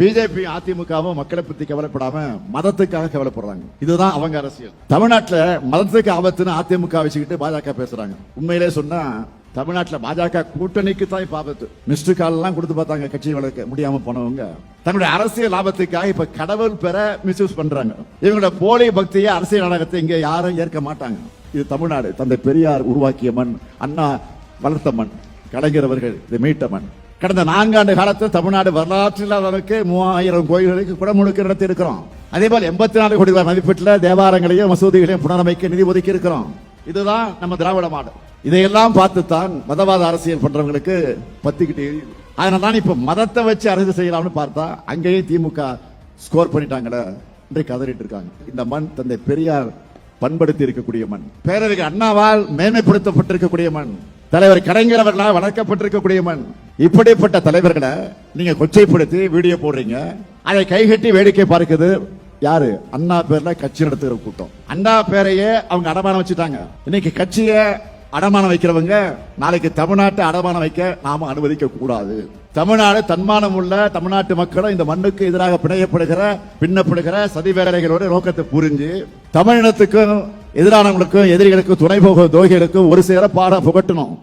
BJP அதிமுகவும் மக்களை பத்தி கவலைப்படாம மதத்துக்காக கவலைப்படுறாங்க. இதுதான் அவங்க அரசியல். தமிழ்நாட்டில் மதத்துக்கு ஆபத்துன்னு அதிமுக வச்சுக்கிட்டு பாஜக பேசுறாங்க. உண்மையிலே சொன்னா தமிழ்நாட்டில் பாஜக கூட்டணிக்கு தான் இப்போ ஆபத்து. மிஸ்டு கால் எல்லாம் கொடுத்து பார்த்தாங்க கட்சி வளர்க்க முடியாம போனவங்க. தன்னுடைய அரசியல் லாபத்துக்காக இப்ப கடவுள் பெற மிஸ்யூஸ் பண்றாங்க. இவங்களோட போலி பக்தியை அரசியல் நாடகத்தை இங்க யாரும் ஏற்க மாட்டாங்க. இது தமிழ்நாடு. தந்தை பெரியார் உருவாக்கிய மண் அண்ணா வளர்த்த மண் கலைஞர் அவர்கள் இதை மீட்ட மண். கடந்த நான்காண்டு காலத்தில் தமிழ்நாடு வரலாற்றில் அளவுக்கு மூவாயிரம் கோயில்களுக்கு குடமுழுக்கு நடத்தி இருக்கிறோம் அதே போல் எண்பத்தி நாலு கோடி ரூபாய் மதிப்பீட்டில் தேவாலயங்களையும் மசூதிகளையும் புனரமைக்க நிதி ஒதுக்கி இருக்கிறோம் இதுதான் நம்ம திராவிட மாடல். இதையெல்லாம் பார்த்துத்தான் மதவாத அரசியல் பண்றவங்களுக்கு பத்திக்கிட்டு எரியுது. அதனால தான் இப்ப மதத்தை வச்சு அரசு செய்யலாம்னு பார்த்தா அங்கேயும் திமுக ஸ்கோர் பண்ணிட்டாங்களே இன்றைக்கு கதறிட்டு இருக்காங்க இந்த மண் தந்தை பெரியார் பண்படுத்தி இருக்கக்கூடிய மண். பேரறிஞர் அண்ணாவால் மேன்மைப்படுத்தப்பட்டிருக்கக்கூடிய மண். தலைவர் கலைஞர் அவர்களால் வளர்க்கப்பட்டிருக்கக்கூடிய மண். இப்படிப்பட்ட தலைவர்களை நீங்க கொச்சைப்படுத்தி வீடியோ போடுறீங்க. அதை கைகட்டி வேடிக்கை பார்க்குது யாரு? அண்ணா பேர்ல கட்சி நடத்துகிற கூட்டம். அண்ணா பேரையே அவங்க அடமானம் வச்சுட்டாங்க. இன்னைக்கு கட்சியை அடமானம் வைக்கிறவங்க நாளைக்கு தமிழ்நாட்டை அடமானம் வைக்க நாம அனுமதிக்க கூடாது. தமிழ்நாடு தன்மானம் உள்ள தமிழ்நாட்டு மக்களும் இந்த மண்ணுக்கு எதிராக பிணையப்படுகிற பின்னப்படுகிற சதி வேலைகளோட நோக்கத்தை புரிஞ்சு தமிழினத்துக்கும் எதிரானவங்களுக்கும் எதிரிகளுக்கும் துணை போக துரோகிகளுக்கும் ஒரு சேர பாடம் புகட்டணும்.